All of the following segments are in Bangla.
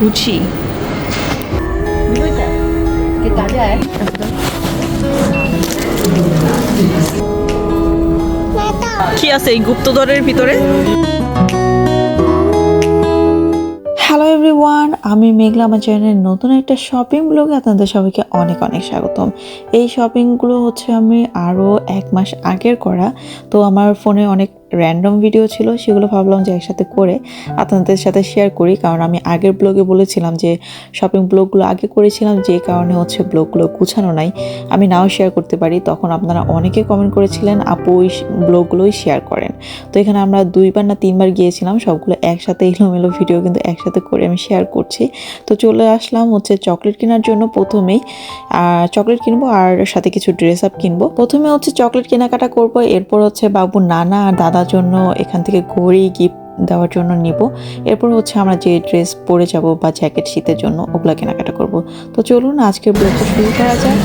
গুছি কি আছে এই গুপ্তধরের ভিতরে? হ্যালো এভরিওয়ান আমি মেঘলা আমার চ্যানেলের নতুন একটা শপিং ব্লগে আপনাদের সবাইকে অনেক অনেক স্বাগতম। এই শপিংগুলো হচ্ছে আমি আরও এক মাস আগের করা, তো আমার ফোনে অনেক র্যান্ডম ভিডিও ছিল, সেগুলো ভাবলাম যে একসাথে করে আপনাদের সাথে শেয়ার করি। কারণ আমি আগের ব্লগে বলেছিলাম যে শপিং ব্লগগুলো আগে করেছিলাম, যে কারণে হচ্ছে ব্লগগুলো গুছানো নাই। আমি নাও শেয়ার করতে পারি। তখন আপনারা অনেকে কমেন্ট করেছিলেন, আপু ওই ব্লগগুলোই শেয়ার করেন। তো এখানে আমরা দুইবার না তিনবার গিয়েছিলাম, সবগুলো একসাথে এলোমেলো ভিডিও কিন্তু একসাথে করে আমি শেয়ার করছি। তো চলে আসলাম হচ্ছে চকলেট কেনার জন্য প্রথমেই। চকলেট কিনবো আর সাথে কিছু ড্রেস আপ কিনবো। প্রথমে হচ্ছে চকলেট কেনাকাটা করব, এরপর হচ্ছে বাবু নানা আর দাদার জন্য এখান থেকে ঘড়ি গিফট দেওয়ার জন্য নিব। এরপর হচ্ছে আমরা যে ড্রেস পরে যাব বা জ্যাকেট শীতের জন্য ওগুলো কেনাকাটা করব। তো চলুন আজকের ব্লগটা শুরু করা যায়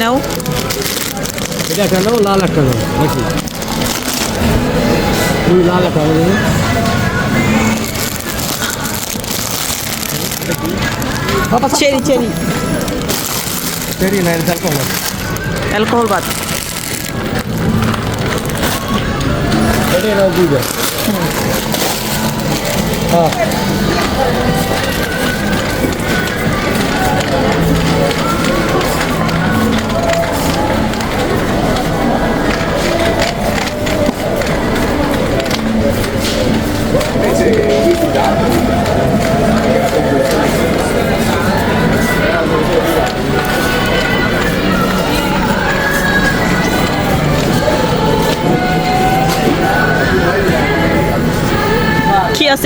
নাও এটা লাল একটা লাল একটা চেরি চেরি চেরি না এটা কম অ্যালকোহল বাদ এটি নাও দুইটা হ্যাঁ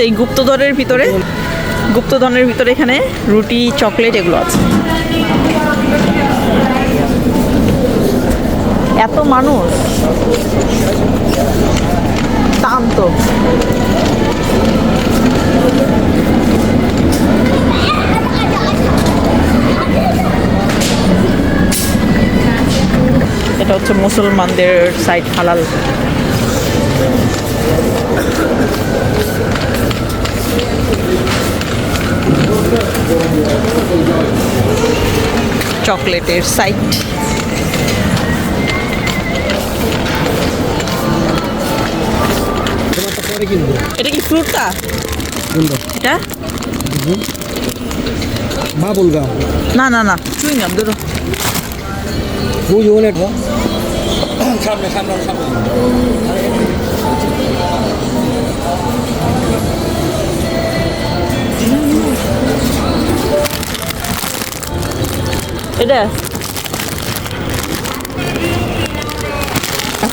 আছে এই গুপ্তধনের ভিতরে। গুপ্তধনের ভিতরে এখানে রুটি, চকলেট এগুলো আছে। এত মানুষ। দাম তো এটা হচ্ছে মুসলমানদের সাইড হালাল। চকলেটের সাইট তোমারটা পরে কিনবো এটা কি ফ্রুটটা? কোনটা? এটা? বাবুল গাম না না না চুইংগাম ধরো। বুঝ অনেক সামনে সামনে সামনে। এটা?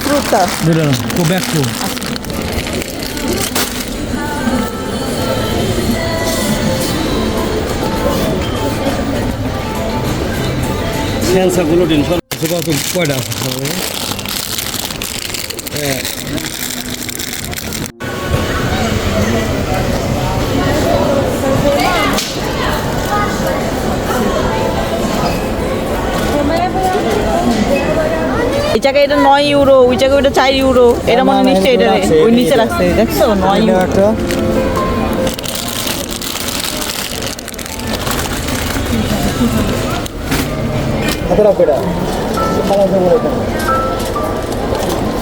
ফ্রুটটা ধরে নাও তো ব্যাক তো সেন্সারগুলো টেনশন কত কয়টা আছে হ্যাঁ এই জায়গায় এটা নয় ইউরো ওই জায়গায় ওটা চার ইউরো। এটা মনে নিশ্চয়ই এটা ওই নিচে। রাখছে দেখছ? নয় ইউরো। একটা। কতটা কয়টা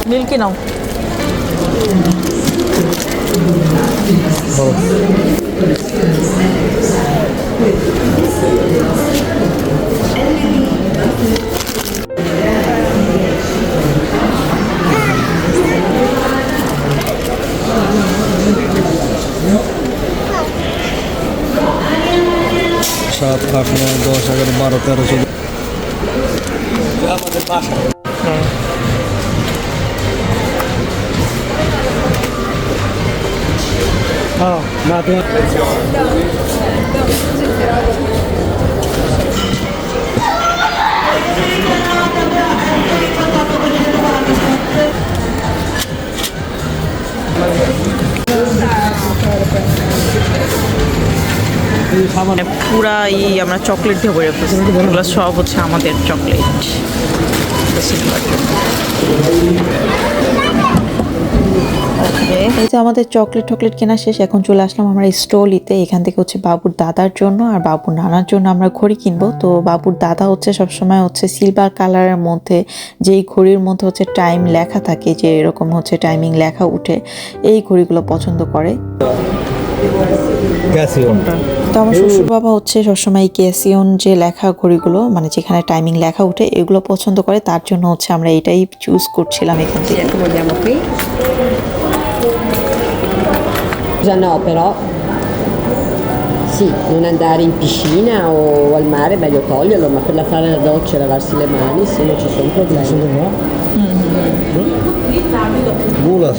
মিল্কি সাত আট নয় দশ এগারো বারো তেরো চোদ্দ আমাদের বাসা হ্যাঁ না তোমার মানে পুরা আমরা চকলেট দিয়ে ভরে এগুলো সব হচ্ছে আমাদের চকলেট এই যে আমাদের চকলেট টকলেট কেনা শেষ, এখন চলে আসলাম আমরা স্টলিতে। এখান থেকে হচ্ছে বাবুর দাদার জন্য আর বাবুর নানার জন্য আমরা ঘড়ি কিনবো। তো বাবুর দাদা হচ্ছে সবসময় হচ্ছে সিলভার কালারের মধ্যে, যেই ঘড়ির মধ্যে হচ্ছে টাইম লেখা থাকে, যে এরকম হচ্ছে টাইমিং লেখা উঠে, এই ঘড়িগুলো পছন্দ করে। ক্যাসিও তো আমার শ্বশুর বাবা হচ্ছে সবসময় কেসিয়ন যে লেখা ঘড়িগুলো মানে যেখানে টাইমিং লেখা উঠে এগুলো পছন্দ করে তার জন্য হচ্ছে আমরা এটাই চুজ করছিলাম এখান থেকে no, però sì, non andare in piscina o al mare è meglio toglierlo, ma per la fare la doccia e lavarsi le mani, se non ci sono problemi. Gulas.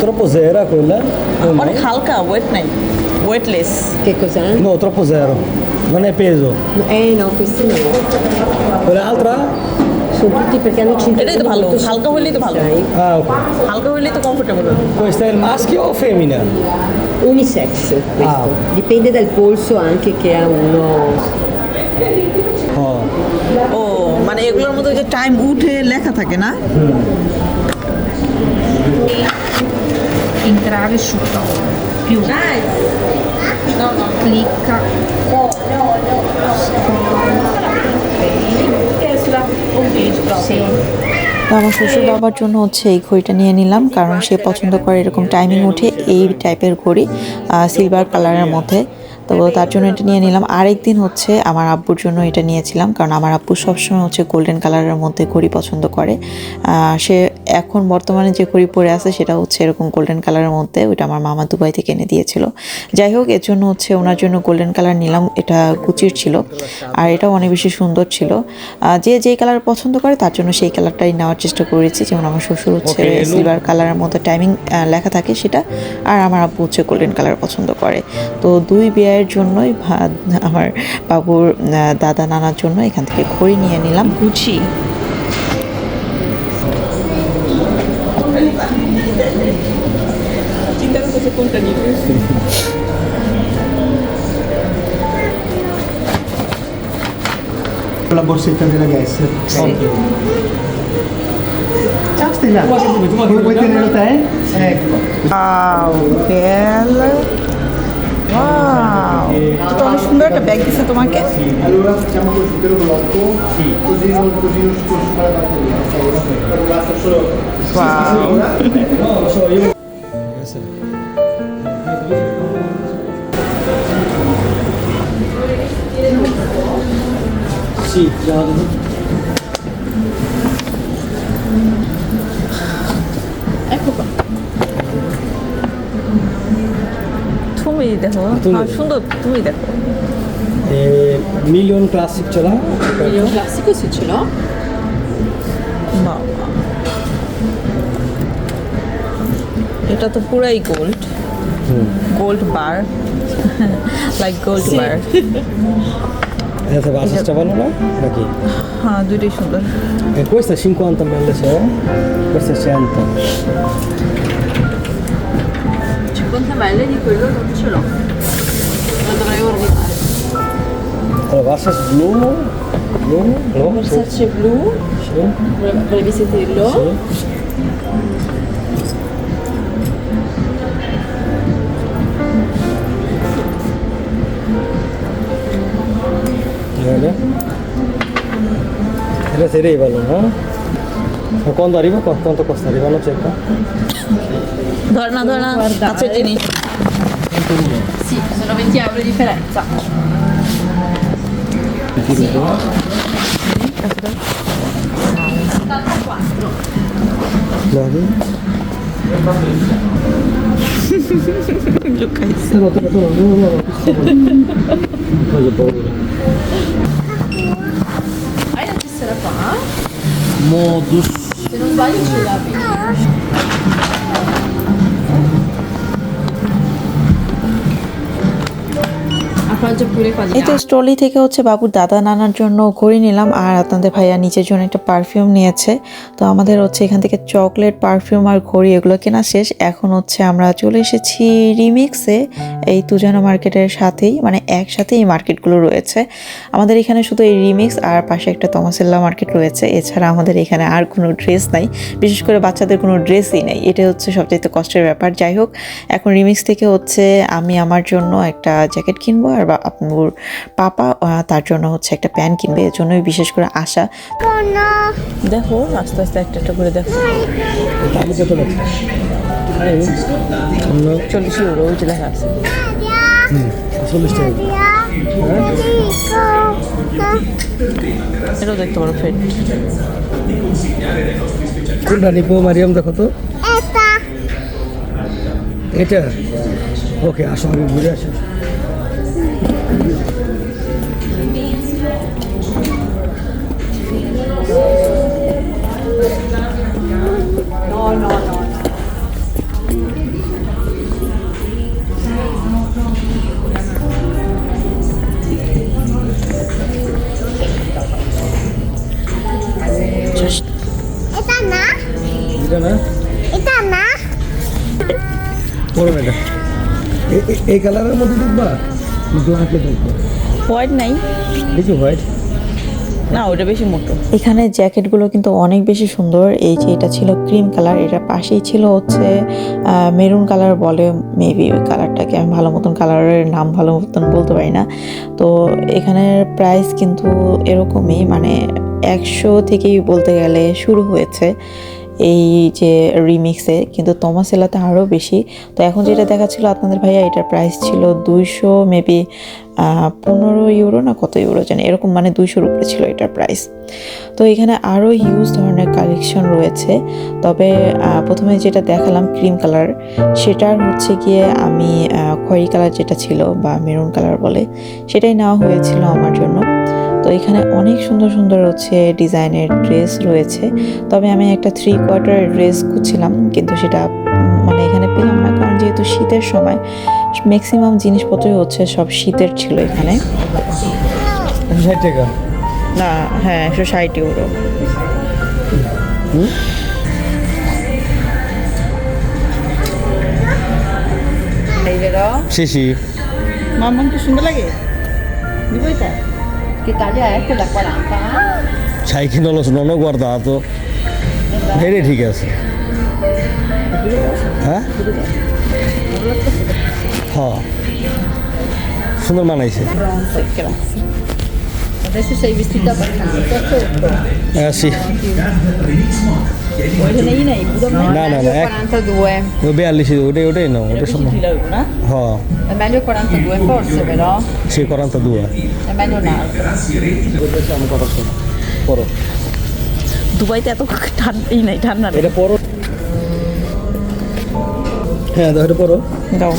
Troppo zero quella? অনেক হালকা ওয়েট নাই weightless Che cos'è? No, troppo zero. Non è peso. Eh no, questi no. Quell'altra? Sono tutti perché hanno cinture এটাই তো ভালো হালকা হইলেই তো ভালো? Ah, ok. হালকা হইলেই তো কমফোর্টেবল হবে Questo è il maschio o femmina? Unisex questo. Ah. Dipende dal polso anche che ha uno. Oh. ও মানে এগুলোর মধ্যে যে টাইম উঠে লেখা থাকে না entrare su più clicca. Sì. আমার শ্বশুর বাবার জন্য হচ্ছে এই ঘড়িটা নিয়ে নিলাম কারণ সে পছন্দ করে এরকম টাইমিং উঠে এই টাইপের ঘড়ি সিলভার কালারের মধ্যে। তো তার জন্য এটা নিয়ে নিলাম। আরেকদিন হচ্ছে আমার আব্বুর জন্য এটা নিয়েছিলাম কারণ আমার আব্বু সবসময় হচ্ছে গোল্ডেন কালারের মধ্যে ঘড়ি পছন্দ করে। সে এখন বর্তমানে যে ঘড়ি পরে আছে সেটা হচ্ছে এরকম গোল্ডেন কালারের মধ্যে ওইটা আমার মামা দুবাই থেকে এনে দিয়েছিল। যাই হোক এর জন্য হচ্ছে ওনার জন্য গোল্ডেন কালার নিলাম এটা কুচির ছিল আর এটাও অনেক বেশি সুন্দর ছিল। যে যেই কালার পছন্দ করে তার জন্য সেই কালারটাই নেওয়ার চেষ্টা করেছি। যেমন আমার শ্বশুর হচ্ছে সিলভার কালারের মধ্যে টাইমিং লেখা থাকে সেটা আর আমার আব্বু হচ্ছে গোল্ডেন কালার পছন্দ করে। তো দুই বিয়ের জন্যই আমার বাবুর দাদা নানার জন্য এখান থেকে ঘড়ি নিয়ে নিলাম। গুছি la borsetta della Guess. Sì. Okay. Ciao Stella, vuoi, vuoi tenerlo te? Sì. Ecco. Wow, bella. Wow! Tutto lo Schumberg abbiamo chiesto anche? Sì, allora facciamo questo per blocco, sì. così non così non si consuma la batteria. Per un solo. Wow. No, lo so, io. তুমি। হ্যাঁ, সুন্দর তুমি দেখো E Classic ce l'ha? Il classico se ce l'ho. বাবা এটা তো পুরাই gold gold bar like gold bar È trovata il cavallo là? Da chi? Ah, due sugar. E questa è 50 ml solo? Questa è 100. 50 ml di quello non ce l'ho. Lo dovrei ordinare. Allora, Versace blu, blu, blu. Versace blu, sì. brevi sentirlo. Sì. ಮೇಲೆ ಇಲ್ಲ ಸರಿ ಇವಲ್ಲ ಹಾಕೊಂಡು ಅರಿವು ಕೊಕ್ಕೊಂತ ಕೊಸ್ತಾರೆ ಇವನ್ನ ಚೆಕ್ಕ Dorna, dorna, calzettini. Sì, sono 20 euro di differenza. Sì. 74. Vedi? Luca, no, no, no, no, no, no, no, no, no, no, no, no, no, no, no, no, modos. Você não vai tirar bem. এই তো স্টলি থেকে হচ্ছে বাবুর দাদা নানার জন্য ঘড়ি নিলাম, আর আপনাদের ভাইয়া নিজের জন্য একটা পারফিউম নিয়েছে। তো আমাদের হচ্ছে এখান থেকে চকলেট, পারফিউম আর ঘড়ি, এগুলো কেনা শেষ। এখন হচ্ছে আমরা চলে এসেছি রিমিক্সে, এই তুজানা মার্কেটের সাথেই মানে একসাথে এই মার্কেটগুলো রয়েছে। আমাদের এখানে শুধু এই রিমিক্স, আর পাশে একটা তমাসেল্লা মার্কেট রয়েছে। এছাড়া আমাদের এখানে আর কোনো ড্রেস নাই। বিশেষ করে বাচ্চাদের কোনো ড্রেসই নেই। এটা হচ্ছে সবচেয়ে কষ্টের ব্যাপার। যাই হোক, এখন রিমিক্স থেকে হচ্ছে আমি আমার জন্য একটা জ্যাকেট কিনবো, আর বা- আপুর পাপা তার জন্য হচ্ছে একটা প্যান্ট কিনবে এর জন্যই বিশেষ করে আশা। দেখো আস্তে আস্তে একটা একটা করে দেখো। চল্লিশ ইউরো ওই লেখা আছে। চল্লিশ টাকা এটাও দেখতে পারো ফেট কোনটা নিবো মারিয়াম দেখো তো? এটা? ওকে আসো আমি ঘুরে আসি। এ- এ- এই কালারের মধ্যে দেখবা ব্ল্যাকে দেখবা হোয়াইট নাই এই হোয়াইট না ওটা বেশি মোটো। এখানে জ্যাকেটগুলো কিন্তু অনেক বেশি সুন্দর। এই যে এটা ছিল ক্রিম কালার, এটা পাশেই ছিল হচ্ছে মেরুন কালার বলে মেবি ওই কালারটাকে আমি ভালো মতন কালারের নাম ভালো মতন বলতে পারি না। তো এখানের প্রাইস কিন্তু এরকমই মানে একশো থেকেই বলতে গেলে শুরু হয়েছে। এই যে রিমিক্সে কিন্তু তমাসেলাতে আরও বেশি। তো এখন যেটা দেখাচ্ছিল আপনাদের ভাইয়া, এটার প্রাইস ছিল দুইশো মেবি পনেরো ইউরো না কত ইউরো জানি, এরকম মানে দুইশোর উপরে ছিল এটার প্রাইস তো এখানে আরও হিউজ ধরনের কালেকশন রয়েছে। তবে প্রথমে যেটা দেখালাম ক্রিম কালার সেটার হচ্ছে গিয়ে আমি খয়েরি কালার যেটা ছিল বা মেরুন কালার বলে, সেটাই নেওয়া হয়েছিল আমার জন্য। এখানে অনেক সুন্দর সুন্দর হচ্ছে ডিজাইনের ড্রেস রয়েছে। তবে আমি একটা থ্রি কোয়ার্টারের ড্রেস খুঁজছিলাম কিন্তু সেটা মানে এখানে পেলাম না কারণ যেহেতু শীতের সময় ম্যাক্সিমাম জিনিসপত্রই হচ্ছে সব শীতের ছিল এখানে। না হ্যাঁ একশো ষাট ইউরো সি কি সুন্দর লাগে? Che taglia è quella 40? sai che non lo so, non ho guardato. Vedi ঠিক আছে হ্যাঁ হ্যাঁ সুন্দর মানাইছে. Adesso sei vestita abbastanza. হ্যাঁ Meglio no, ecco. 42. ওই বিয়াল্লিশ ওটাই ওটাই নাও ওটা সম্ভব না হ্যাঁ È meglio 42 forse però? করান্তা দুয়া È meglio un altro. দুবাইতে এত ঠান্ডাই নাই ঠান্ডা। এটা পড়ো হ্যাঁ দাও এটা পড়ো দাও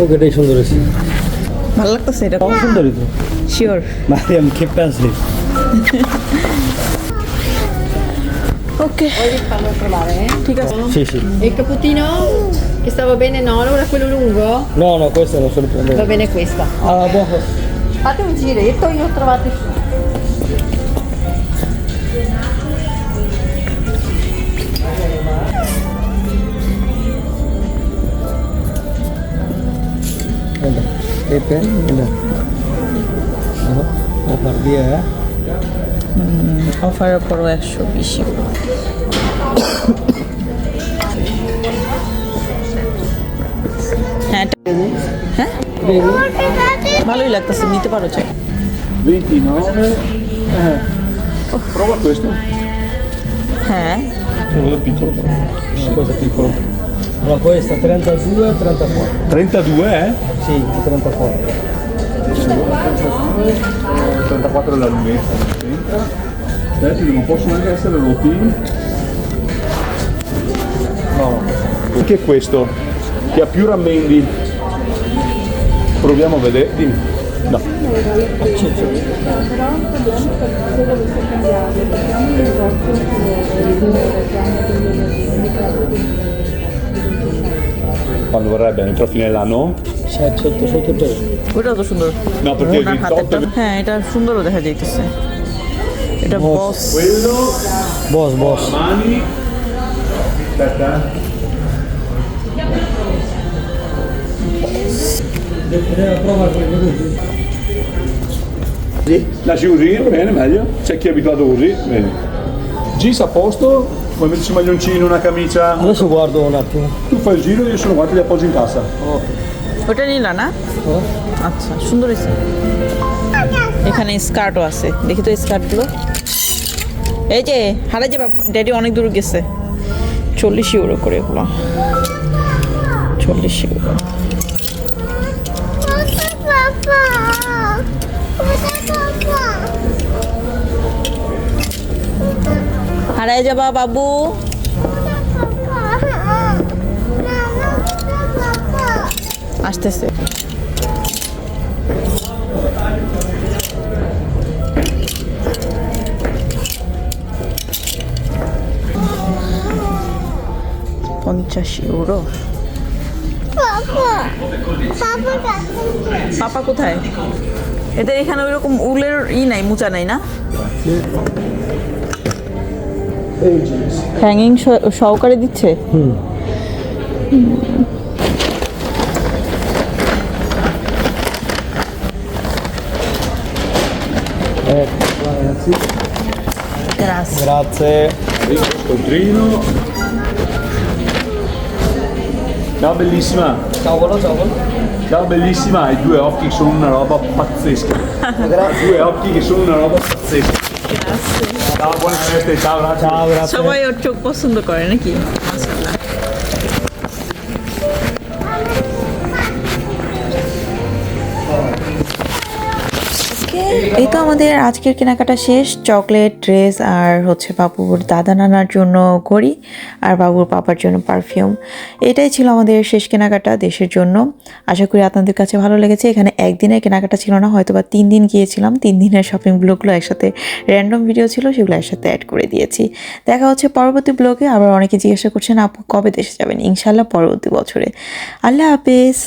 ওকে এটাই সুন্দর হয়েছে ভালো লাগতেছে এটা সুন্দরই তো শিওর মারিয়াম খেপে আসলি ওকে Vuoi farlo provare? ঠিক আছে C C E il cappuccino? Che stava bene no, allora quello lungo? No, no, questo non sono Va prendere. bene questa. Ah, buono. Fate un giretto, io ho trovato Guarda, Pepe, Guarda. No, la far via, eh. অফারের পরও একশো বিশ ইউরো হ্যাঁ হ্যাঁ ভালোই লাগতেছে নিতে পারো চাই 29 eh. prova questo হ্যাঁ quello piccolo Questo è piccolo. Allora questa 32 e 34. 32 eh Sì, 34. 34 è la lunghezza adesso non possono anche essere rotti no. Anche questo? Che ha più rammendi proviamo a vedere. Dimmi. No. Quando vorrebbe, entro fine dell'anno? ষাট সত্তর সত্তর টাকা ওটাও তো সুন্দর No, perché il ওনার হাতেরটা 28 হ্যাঁ এটা সুন্দরও দেখা যাইতেছে এটা বস Quello, boss boss mani. Aspetta. eh. Sì, lasci così, va bene, meglio. C'è chi è abituato così, bene. Jeans a posto, vuoi metterci un maglioncino, una camicia? adesso guardo un attimo Tu fai il giro, io sono qua, te li appoggio in cassa. ওটা নিলা না? আচ্ছা সুন্দর হয়েছে। এখানে স্কার্টও আছে। দেখি তো স্কার্টগুলো। এই যে, হারাই যে ড্যাডি অনেক দূর গেছে। চল্লিশ ইউরো করে এগুলো। চল্লিশ ইউরো. হারাই যাবা বাবু। আসতেছে। পঞ্চাশ ইউরো. পাপা কোথায়? এদের এখানে ওইরকম উলের ই নাই মোচা নাই না? হ্যাঙ্গিং সহকারে দিচ্ছে? Grazie. grazie Scontrino. Ciao bellissima. ciao bolo ciao bolo Ciao bellissima, hai due occhi che sono una roba pazzesca. grazie Due occhi che sono una roba pazzesca. Ciao, buone feste, ciao, grazie. ciao grazie সবাই ওর চোখ পছন্দ করে নাকি এই তো আমাদের আজকের কেনাকাটা শেষ। চকলেট, ড্রেস আর হচ্ছে বাবুর দাদা নানার জন্য ঘড়ি আর বাবুর পাপার জন্য পারফিউম। এটাই ছিল আমাদের শেষ কেনাকাটা দেশের জন্য। আশা করি আপনাদের কাছে ভালো লেগেছে। এখানে একদিনের কেনাকাটা ছিল না হয়তো বা তিন দিন গিয়েছিলাম। তিন দিনের শপিং ব্লগগুলো একসাথে র্যান্ডম ভিডিও ছিল, সেগুলো একসাথে অ্যাড করে দিয়েছি। দেখা হচ্ছে পরবর্তী ব্লগে আবার অনেকে জিজ্ঞাসা করছেন, আপু কবে দেশে যাবেন? ইনশাল্লাহ পরবর্তী বছরে। আল্লাহ হাফেজ।